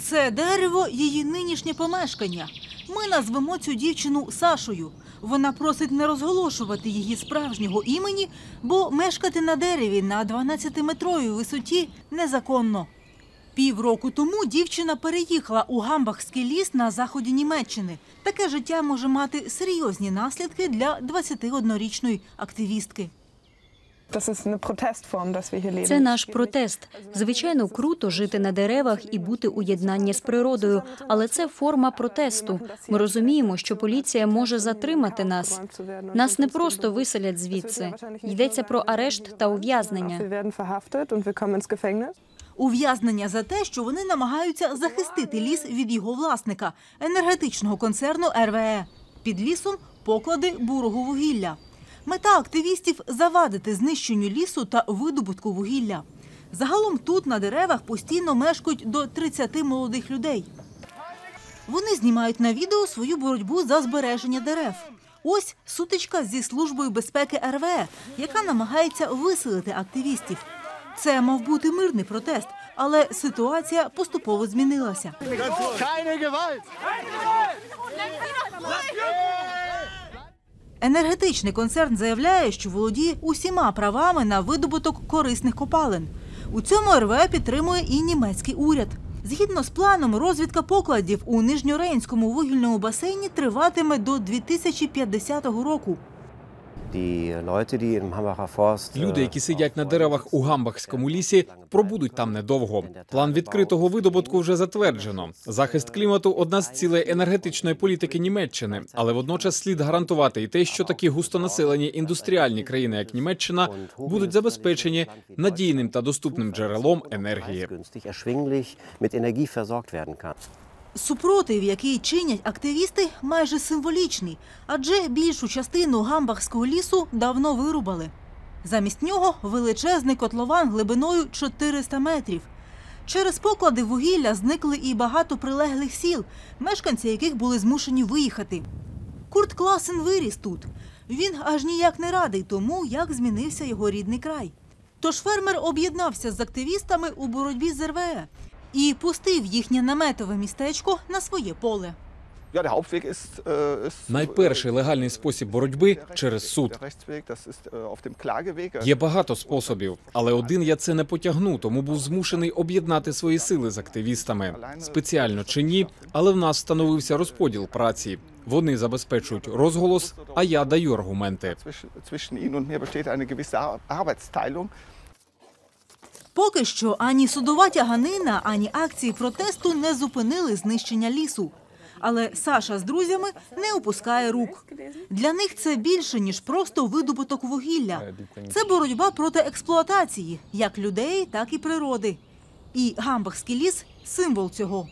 Це дерево її нинішнє помешкання. Ми назвемо цю дівчину Сашою. Вона просить не розголошувати її справжнього імені, бо мешкати на дереві на 12-метровій висоті незаконно. Півроку тому дівчина переїхала у Гамбахський ліс на заході Німеччини. Таке життя може мати серйозні наслідки для 21-річної активістки. Це наш протест. Звичайно, круто жити на деревах і бути у єднанні з природою, але це форма протесту. Ми розуміємо, що поліція може затримати нас. Нас не просто виселять звідси. Йдеться про арешт та ув'язнення. Ув'язнення за те, що вони намагаються захистити ліс від його власника енергетичного концерну РВЕ. Під лісом поклади бурого вугілля. Мета активістів завадити знищенню лісу та видобутку вугілля. Загалом тут на деревах постійно мешкають до 30 молодих людей. Вони знімають на відео свою боротьбу за збереження дерев. Ось сутичка зі службою безпеки РВЕ, яка намагається виселити активістів. Це мав бути мирний протест, але ситуація поступово змінилася. Енергетичний концерн заявляє, що володіє усіма правами на видобуток корисних копалин. У цьому РВЕ підтримує і німецький уряд. Згідно з планом, розвідка покладів у Нижньорейнському вугільному басейні триватиме до 2050 року. Люди, äh, які сидять на деревах у Гамбахському лісі, пробудуть там недовго. План відкритого видобутку вже затверджено. Захист клімату одна з цілей енергетичної політики Німеччини, але водночас слід гарантувати і те, що такі густонаселені індустріальні країни, як Німеччина, будуть забезпечені надійним та доступним джерелом енергії. Супротив, який чинять активісти, майже символічний, адже більшу частину гамбахського лісу давно вирубали. Замість нього величезний котлован глибиною 400 метрів. Через поклади вугілля зникли і багато прилеглих сіл, мешканці яких були змушені виїхати. Курт Класен виріс тут. Він аж ніяк не радий тому, як змінився його рідний край. Тож фермер об'єднався з активістами у боротьбі з РВЕ і пустив їхнє наметове містечко на своє поле. Äh, Найперший легальний спосіб боротьби через суд. Äh. Є багато способів, але один я це не потягну, тому був змушений об'єднати свої сили з активістами. Спеціально чи ні, але в нас встановився розподіл праці. Вони забезпечують розголос, а я даю аргументи. Поки що ані судова тяганина, ані акції протесту не зупинили знищення лісу. Але Саша з друзями не опускає рук. Для них це більше ніж просто видобуток вугілля. Це боротьба проти експлуатації як людей, так і природи. І гамбахський ліс символ цього.